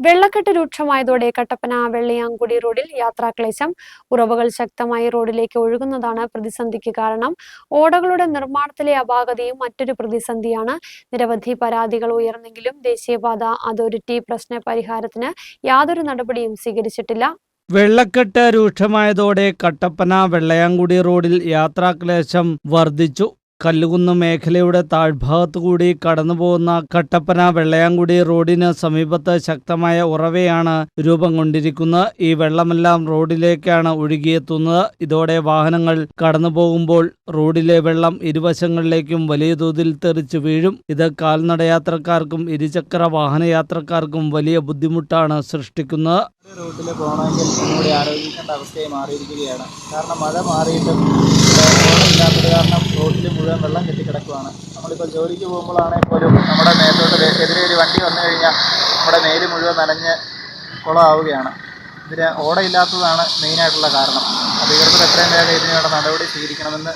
വെള്ളക്കെട്ട് രൂക്ഷമായതോടെ കട്ടപ്പന വെള്ളിയാങ്കുടി റോഡിൽ യാത്രാക്ലേശം ഉറവുകൾ ശക്തമായി റോഡിലേക്ക് ഒഴുകുന്നതാണ് പ്രതിസന്ധിക്ക് കാരണം. ഓടകളുടെ നിർമ്മാണത്തിലെ അപാകതയും മറ്റൊരു പ്രതിസന്ധിയാണ്. നിരവധി പരാതികൾ ഉയർന്നെങ്കിലും ദേശീയപാത അതോറിറ്റി പ്രശ്ന പരിഹാരത്തിന് യാതൊരു നടപടിയും സ്വീകരിച്ചിട്ടില്ല. വെള്ളക്കെട്ട് രൂക്ഷമായതോടെ കട്ടപ്പന വെള്ളയാങ്കുടി റോഡിൽ യാത്രാക്ലേശം വർദ്ധിച്ചു. കല്ലുകുന്ന് മേഖലയുടെ താഴ്ഭാഗത്തുകൂടി കടന്നുപോകുന്ന കട്ടപ്പന വെള്ളയാങ്കുടി റോഡിന് സമീപത്ത് ശക്തമായ ഉറവയാണ് രൂപം കൊണ്ടിരിക്കുന്നത്. ഈ വെള്ളമെല്ലാം റോഡിലേക്കാണ് ഒഴുകിയെത്തുന്നത്. ഇതോടെ വാഹനങ്ങൾ കടന്നു പോകുമ്പോൾ റോഡിലെ വെള്ളം ഇരുവശങ്ങളിലേക്കും വലിയ തോതിൽ തെറിച്ചു വീഴും. ഇത് കാൽനടയാത്രക്കാർക്കും ഇരുചക്ര വാഹനയാത്രക്കാർക്കും വലിയ ബുദ്ധിമുട്ടാണ് സൃഷ്ടിക്കുന്നത്. റൂട്ടിൽ പോകണമെങ്കിൽ ഒന്നുകൂടി ആലോചിക്കേണ്ട അവസ്ഥയായി മാറിയിരിക്കുകയാണ്. കാരണം മഴ മാറിയിട്ടും ഇല്ലാത്തത് കാരണം റോഡിൽ മുഴുവൻ വെള്ളം കെട്ടിക്കിടക്കുകയാണ് നമ്മളിപ്പോൾ ജോലിക്ക് പോകുമ്പോഴാണെങ്കിൽ പോലും നമ്മുടെ മേത്തോട്ട് എതിരെ ഒരു വണ്ടി വന്നു കഴിഞ്ഞാൽ നമ്മുടെ മേൽ മുഴുവൻ നനഞ്ഞ് കുളമാവുകയാണ്. ഇതിന് ഓടയില്ലാത്തതാണ് മെയിനായിട്ടുള്ള കാരണം. അധികൃതർ എത്രയും വേഗം ഇതിനുള്ള നടപടി സ്വീകരിക്കണമെന്ന്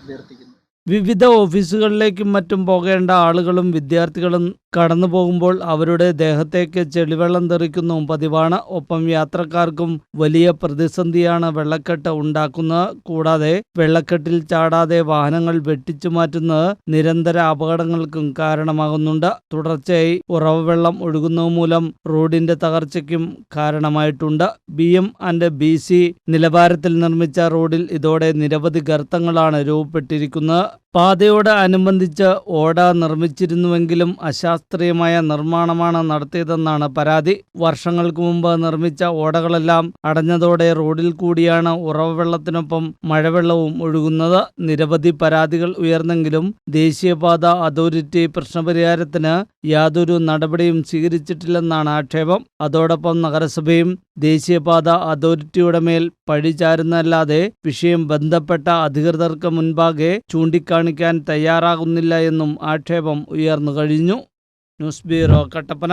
അഭ്യർത്ഥിക്കുന്നു. വിവിധ ഓഫീസുകളിലേക്കും മറ്റും പോകേണ്ട ആളുകളും വിദ്യാർത്ഥികളും കടന്നു പോകുമ്പോൾ അവരുടെ ദേഹത്തേക്ക് ചെളിവെള്ളം തെറിക്കുന്നു പതിവാണ്. ഒപ്പം യാത്രക്കാർക്കും വലിയ പ്രതിസന്ധിയാണ് വെള്ളക്കെട്ട് ഉണ്ടാക്കുന്നത്. കൂടാതെ വെള്ളക്കെട്ടിൽ ചാടാതെ വാഹനങ്ങൾ വെട്ടിച്ചു മാറ്റുന്നത് നിരന്തര അപകടങ്ങൾക്കും കാരണമാകുന്നുണ്ട്. തുടർച്ചയായി ഉറവ വെള്ളം ഒഴുകുന്നത് മൂലം റോഡിന്റെ തകർച്ചയ്ക്കും കാരണമായിട്ടുണ്ട്. B M and B C നിലവാരത്തിൽ നിർമ്മിച്ച റോഡിൽ ഇതോടെ നിരവധി ഗർത്തങ്ങളാണ് രൂപപ്പെട്ടിരിക്കുന്നത്. പാതയോട് അനുബന്ധിച്ച് ഓട നിർമ്മിച്ചിരുന്നുവെങ്കിലും അശാസ്ത്രീയമായ നിർമ്മാണമാണ് നടത്തിയതെന്നാണ് പരാതി. വർഷങ്ങൾക്ക് മുമ്പ് നിർമ്മിച്ച ഓടകളെല്ലാം അടഞ്ഞതോടെ റോഡിൽ കൂടിയാണ് ഉറവവെള്ളത്തിനൊപ്പം മഴവെള്ളവും ഒഴുകുന്നത്. നിരവധി പരാതികൾ ഉയർന്നെങ്കിലും ദേശീയപാത അതോറിറ്റി പ്രശ്നപരിഹാരത്തിന് യാതൊരു നടപടിയും സ്വീകരിച്ചിട്ടില്ലെന്നാണ് ആക്ഷേപം. അതോടൊപ്പം നഗരസഭയും ദേശീയപാത അതോറിറ്റിയുടെ മേൽ പഴിചാരുന്നല്ലാതെ വിഷയം ബന്ധപ്പെട്ട അധികൃതർക്ക് മുൻപാകെ ചൂണ്ടിക്കാണിക്കാൻ തയ്യാറാകുന്നില്ല എന്നും ആക്ഷേപം ഉയർന്നു കഴിഞ്ഞു. News bureau Kattappana.